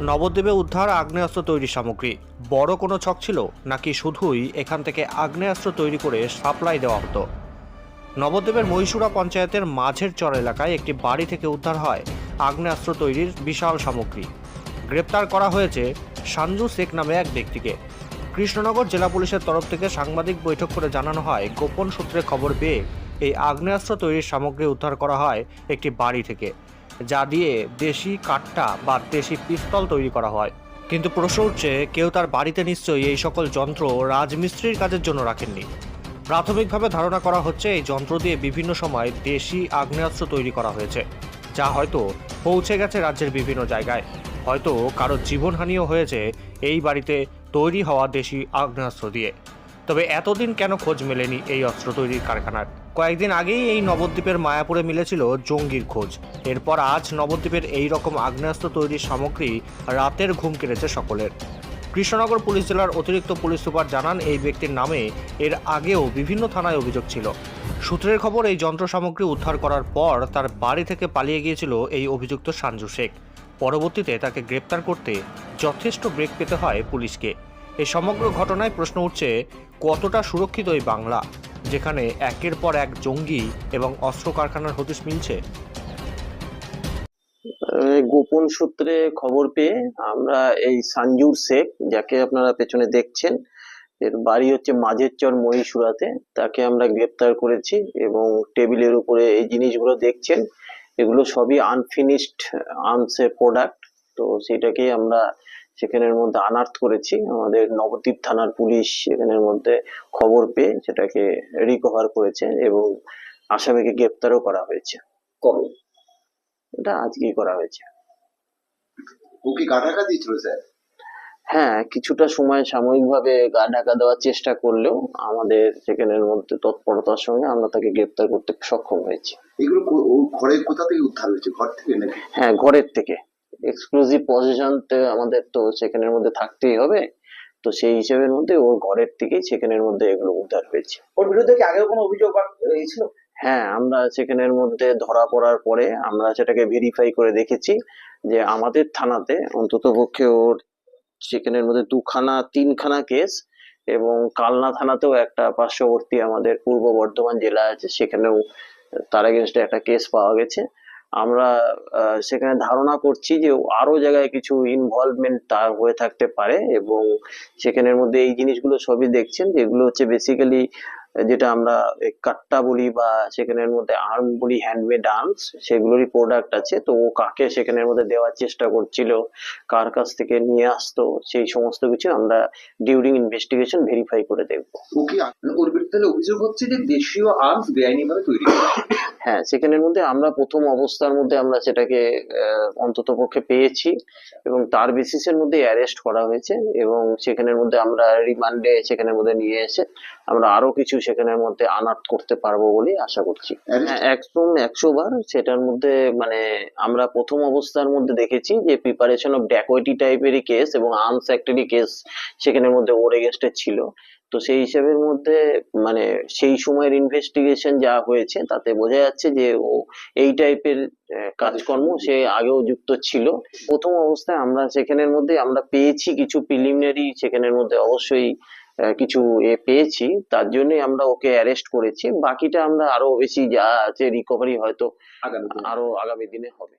নবদ্বীপে উদ্ধার আগ্নেয়াস্ত্র তৈরি সামগ্রী। বড় কোনো ছক ছিল, নাকি শুধুই এখান থেকে আগ্নেয়াস্ত্র তৈরি করে সাপ্লাই দেওয়া হতো? নবদ্বীপের মহীশুরা পঞ্চায়েতের মাঝের চর এলাকায় একটি বাড়ি থেকে উদ্ধার হয় আগ্নেয়াস্ত্র তৈরির বিশাল সামগ্রী। গ্রেপ্তার করা হয়েছে সানজু শেখ নামে এক ব্যক্তিকে। কৃষ্ণনগর জেলা পুলিশের তরফ থেকে সাংবাদিক বৈঠক করে জানানো হয়, গোপন সূত্রে খবর পেয়ে এই আগ্নেয়াস্ত্র তৈরির সামগ্রী উদ্ধার করা হয় একটি বাড়ি থেকে। যা দিয়ে দেশি কাট্টা বা দেশি পিস্তল তৈরি করা হয়। কিন্তু প্রশ্ন উঠছে, কেউ তার বাড়িতে নিশ্চয়ই এই সকল যন্ত্র রাজমিস্ত্রির কাজের জন্য রাখেননি। প্রাথমিকভাবে ধারণা করা হচ্ছে, এই যন্ত্র দিয়ে বিভিন্ন সময় দেশি আগ্নেয়াস্ত্র তৈরি করা হয়েছে, যা হয়তো পৌঁছে গেছে রাজ্যের বিভিন্ন জায়গায়। হয়তো কারও জীবনহানিও হয়েছে এই বাড়িতে তৈরি হওয়া দেশি আগ্নেয়াস্ত্র দিয়ে। তবে এতদিন কেন খোঁজ মেলেনি এই অস্ত্র তৈরির কারখানার? কয়েকদিন আগেই এই নবদ্বীপের মায়াপুরে মিলেছিল জঙ্গির খোঁজ। এরপর আজ নবদ্বীপের এই রকম আগ্নেয়াস্ত্র তৈরির সামগ্রী রাতের ঘুম কেড়েছে সকলের। কৃষ্ণনগর পুলিশ জেলার অতিরিক্ত পুলিশ সুপার জানান এই ব্যক্তির নামে এর আগেও বিভিন্ন থানায় অভিযোগ ছিল। সূত্রের খবর, এই যন্ত্র সামগ্রী উদ্ধার করার পর তার বাড়ি থেকে পালিয়ে গিয়েছিল এই অভিযুক্ত সাঞ্জু শেখ। পরবর্তীতে তাকে গ্রেপ্তার করতে যথেষ্ট ব্রেক পেতে হয় পুলিশকে। এই সমগ্র ঘটনায় প্রশ্ন উঠছে, কতটা সুরক্ষিত এই বাংলা, যেখানে একের পর এক জঙ্গি এবং অস্ত্র কারখানার হদিশ মিলছে? গোপন সূত্রে খবর পেয়ে আমরা এই সানজুর শেখ, যাকে আপনারা পেছনে দেখছেন, এর বাড়ি হচ্ছে মাঝের চর মহীশুরাতে, তাকে আমরা গ্রেপ্তার করেছি এবং টেবিলের উপরে এই জিনিসগুলো দেখছেন। এগুলো সবই আনফিনিশড আর্মসের প্রোডাক্ট তো সেটাকে আমরা সেখানের মধ্যে আনার্থ করেছি। আমাদের নবদ্বীপ থানার পুলিশ সেখানের মধ্যে খবর পেয়ে সেটাকে রিকভার করেছে এবং আসামিকে গ্রেপ্তারও করা হয়েছে। কবে? এটা আজকেই করা হয়েছে। ও কি গা ঢাকা দিয়েছিল স্যার? হ্যাঁ কিছুটা সময় সাময়িকভাবে গা ঢাকা দেওয়ার চেষ্টা করলেও আমাদের সেখানের মধ্যে তৎপরতার সঙ্গে আমরা তাকে গ্রেপ্তার করতে সক্ষম হয়েছি। এগুলো ঘরের কোথা থেকে উদ্ধার হয়েছে? ঘর থেকে নাকি? হ্যাঁ ঘরের থেকে। এক্সক্লুসিভ পজিশন আমাদের তো সেখানের মধ্যে থাকতেই হবে। তো সেই হিসেবের মধ্যে ওর ঘরের থেকেই সেখানের মধ্যে এগুলো উদ্ধার হয়েছে। ওর বিরুদ্ধে কি আগেও কোনো অভিযোগ ছিল? হ্যাঁ আমরা সেখানের মধ্যে ধরা পড়ার পরে আমরা সেটাকে ভেরিফাই করে দেখেছি যে আমাদের থানাতে অন্তত পক্ষে ওর সেখানের মধ্যে দুখানা তিনখানা কেস এবং কালনা থানাতেও একটা পার্শ্ববর্তী আমাদের পূর্ব বর্ধমান জেলা আছে সেখানেও তার এগেনস্টে একটা কেস পাওয়া গেছে। আমরা সেখানে ধারণা করছি যে আরও জায়গায় কিছু ইনভলভমেন্ট তার হয়ে থাকতে পারে এবং সেখানের মধ্যে এই জিনিসগুলো সবই দেখছেন যেগুলো হচ্ছে বেসিক্যালি যেটা আমরা কাট্টা বলি বা সেখানের মধ্যে আর্ম বলি হ্যান্ডমেড আর্মস সেগুলোরই প্রোডাক্ট আছে। তো ও কাকে সেখানের মধ্যে দেওয়ার চেষ্টা করছিল, কার কাছ থেকে নিয়ে আসতো, সেই সমস্ত কিছু আমরা ডিউরিং ইনভেস্টিগেশন ভেরিফাই করে দেখব। কি ওর বিরুদ্ধে অভিযোগ হচ্ছে যে দেশীয় আর্মস বেআইনিভাবে তৈরি হ্যাঁ সেখানের মধ্যে আমরা প্রথম অবস্থার মধ্যে আমরা সেটাকে অন্তত পক্ষে পেয়েছি এবং তার বেসিসের মধ্যে অ্যারেস্ট করা হয়েছে এবং সেখানের মধ্যে আমরা রিমান্ডে সেখানের মধ্যে নিয়ে এসে আমরা আরও কিছু সেখানের মধ্যে আনার্ট করতে পারব বলে আশা করছি। হ্যাঁ, একদম একশো বার সেটার মধ্যে মানে আমরা প্রথম অবস্থার মধ্যে দেখেছি যে প্রিপারেশন অফ ড্যাকোয়েটি টাইপেরই কেস এবং আর্মস অ্যাক্টেরই কেস সেখানের মধ্যে ওর এগেনস্টে ছিল। তো সেই হিসাবের মধ্যে মানে সেই সময়ের ইনভেস্টিগেশন যা হয়েছে তাতে বোঝা যাচ্ছে যে ও এই টাইপের কাজকর্ম সে আগেও যুক্ত ছিল। প্রথম অবস্থায় আমরা সেখানের মধ্যে আমরা পেয়েছি কিছু প্রিলিমিনারি সেখানের মধ্যে অবশ্যই কিছু এ পেয়েছি। তার জন্যই আমরা ওকে অ্যারেস্ট করেছি। বাকিটা আমরা আরও বেশি যা আছে রিকভারি হয়তো আরও আগামী দিনে হবে।